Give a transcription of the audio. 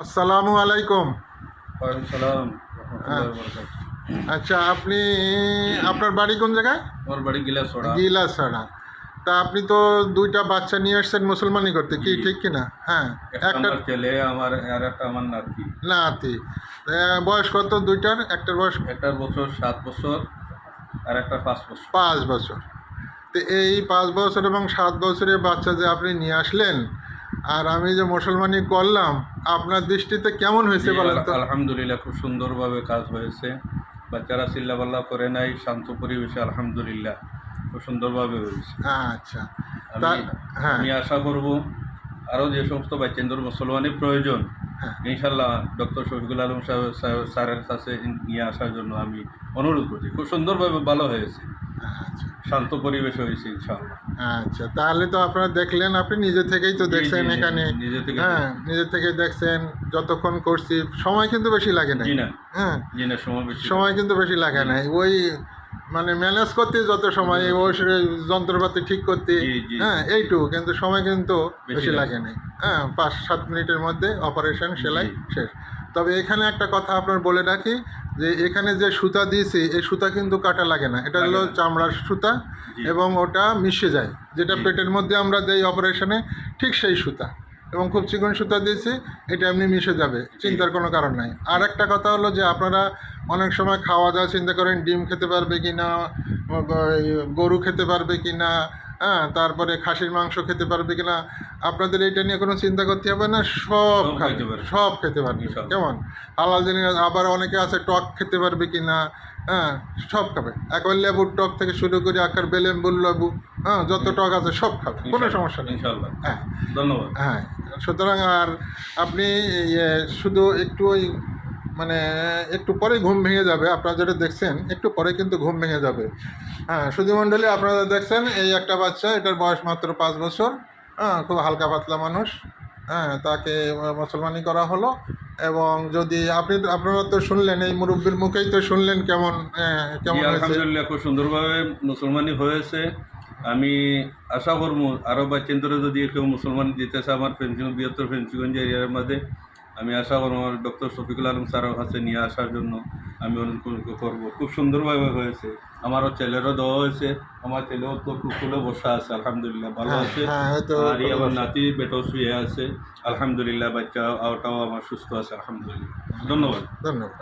আসসালামু আলাইকুম। বারাকাতুহু। আচ্ছা আপনি আপনার বাড়ি কোন জায়গায়? আমার বাড়ি গিলাসড়া গিলাছড়া তা আপনি তো দুইটা বাচ্চা নিয়ে আসছেন মুসলমানি করতে কি। ঠিক কিনা? হ্যাঁ একটা ছেলে আমার আর একটা আমার নাতি। নাতি। বয়স কত দুইটার? একটার বয়স একটার বছর সাত বছর আর একটা পাঁচ বছর। পাঁচ বছর। তো এই পাঁচ বছর এবং সাত বছরের বাচ্চা যে আপনি নিয়ে আসলেন আর আমি যে মুসলমানি করলাম আপনার দৃষ্টিতে কেমন হয়েছে বলেন তো? আলহামদুলিল্লাহ খুব সুন্দরভাবে কাজ হয়েছে। বাচ্চারা চিল্লাপাল্লা করে নাই শান্ত পরিবেশে আলহামদুলিল্লাহ খুব সুন্দরভাবে হয়েছে। আচ্ছা। আমি হ্যাঁ। আমি আশা করব আরও যে সমস্ত বাচ্চাদের মুসলমানের প্রয়োজন হ্যাঁ। ইনশাল্লাহ ডক্টর শফিকুল আলম সাহেব সাহেব- স্যারের কাছে নিয়ে আসার জন্য আমি অনুরোধ করছি। খুব সুন্দরভাবে ভালো হয়েছে। আচ্ছা। শান্ত পরিবেশ হয়েছে আচ্ছা তাহলে তো আপনারা দেখলেন আপনি নিজে থেকেই তো দেখছেন এখানে। নিজে থেকে হ্যাঁ নিজে থেকে দেখছেন যতক্ষণ করছি সময় কিন্তু বেশি লাগে না হ্যাঁ সময় বেশি সময় কিন্তু বেশি লাগে না ওই মানে ম্যানেজ করতে যত সময় ওই যন্ত্রপাতি ঠিক করতে। হ্যাঁ এইটুকু কিন্তু সময় কিন্তু বেশি লাগে। না হ্যাঁ পাঁচ সাত মিনিটের মধ্যে অপারেশন সেলাই শেষ। তবে এখানে একটা কথা আপনার বলে রাখি যে এখানে যে সুতা দিয়েছি এই সুতা কিন্তু কাটা লাগে না। এটা হলো চামড়ার সুতা এবং ওটা মিশে যায়। যেটা পেটের মধ্যে আমরা দেই অপারেশনে ঠিক সেই সুতা। এবং খুব চিকন সুতা দিয়েছি এটা এমনি মিশে যাবে চিন্তার কোনো কারণ নাই। আর একটা কথা হলো যে আপনারা অনেক সময় খাওয়া দাওয়া চিন্তা করেন ডিম খেতে পারবে কি না গরু খেতে পারবে কি না হ্যাঁ তারপরে খাসির মাংস খেতে পারবে কি না আপনাদের এটা নিয়ে কোনো চিন্তা করতে হবে না সব খাবে পারবে। সব খেতে পারবে। কেমন? হালাল জিনিস আবার অনেকে আছে টক খেতে পারবে কি না হ্যাঁ সব খাবে। একবার লেবুর টক থেকে শুরু করে আকার বেলেম্বুর লেবু হ্যাঁ যত টক আছে সব খাবে কোনো সমস্যা নেই। হ্যাঁ। ধন্যবাদ। হ্যাঁ সুতরাং আর আপনি শুধু একটু ওই মানে একটু পরে ঘুম ভেঙে যাবে। আপনারা যেটা দেখছেন একটু পরে কিন্তু ঘুম ভেঙে যাবে। হ্যাঁ সুধী মণ্ডলী আপনারা দেখছেন এই একটা বাচ্চা এটার বয়স মাত্র পাঁচ বছর। হ্যাঁ খুব হালকা পাতলা মানুষ। হ্যাঁ তাকে মুসলমানি করা হলো। এবং যদি আপনি আপনারা তো শুনলেন এই মুরব্বীর মুখেই তো শুনলেন কেমন কেমন হয়েছে। আলহামদুলিল্লাহ খুব সুন্দরভাবে মুসলমানি হয়েছে। আমি আশা করব আরও বাচ্চান্তরে যদি কেউ মুসলমান দিতেছে আমার ফেন্সিগঞ্জ বৃহত্তর ফেন্সিগঞ্জ এরিয়ার মধ্যে আমি আশা করব আমার ডক্টর শফিকুল আলম স্যারের কাছে নিয়ে আসার জন্য আমি অনুরোধ করব। খুব সুন্দরভাবে হয়েছে। আমারও ছেলেরও দেওয়া হয়েছে। আমার ছেলেও তো খুব খুলে বসা আছে আলহামদুলিল্লাহ ভালো হ্যাঁ, আছে। হ্যাঁ, আর আমার নাতি বেটাও শুয়ে আছে। আলহামদুলিল্লাহ বাচ্চা ওটাও আমার সুস্থ আছে আলহামদুলিল্লাহ। ধন্যবাদ। ধন্যবাদ।